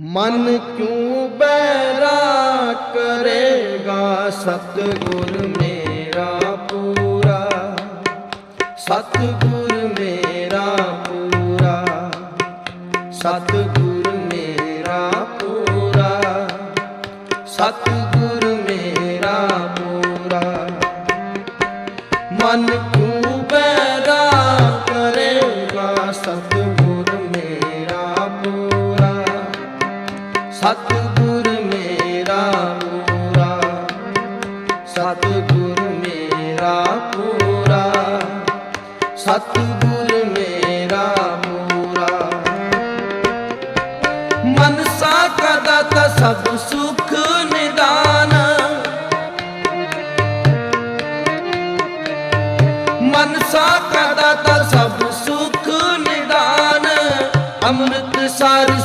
ਮਨ ਕਿਉ ਬੈਰਾ ਕਰੇਗਾ ਸਤਿਗੁਰ ਮੇਰਾ ਪੂਰਾ? ਸਤਿਗੁਰ ਮੇਰਾ ਪੂਰਾ। ਸਤਿਗੁਰ ਮੇਰਾ ਪੂਰਾ। ਸਤਿਗੁਰ ਮੇਰਾ ਪੂਰਾ। ਮਨ ਕਿਉ ਬੈਰਾ ਕਰੇਗਾ ਸਤਿਗੁਰ ਸਤਿਗੁਰ ਮੇਰਾ ਪੂਰਾ, ਸਤਿਗੁਰ ਮੇਰਾ ਪੂਰਾ, ਸਤਿਗੁਰ ਮਨਸਾ ਕਦਾ ਤ ਸਭ ਸੁਖ ਨਿਦਾਨ। ਮਨਸਾ ਕਦਾ ਤ ਸਭ ਸੁਖ ਨਿਦਾਨ। ਅੰਮ੍ਰਿਤ ਸਾਰ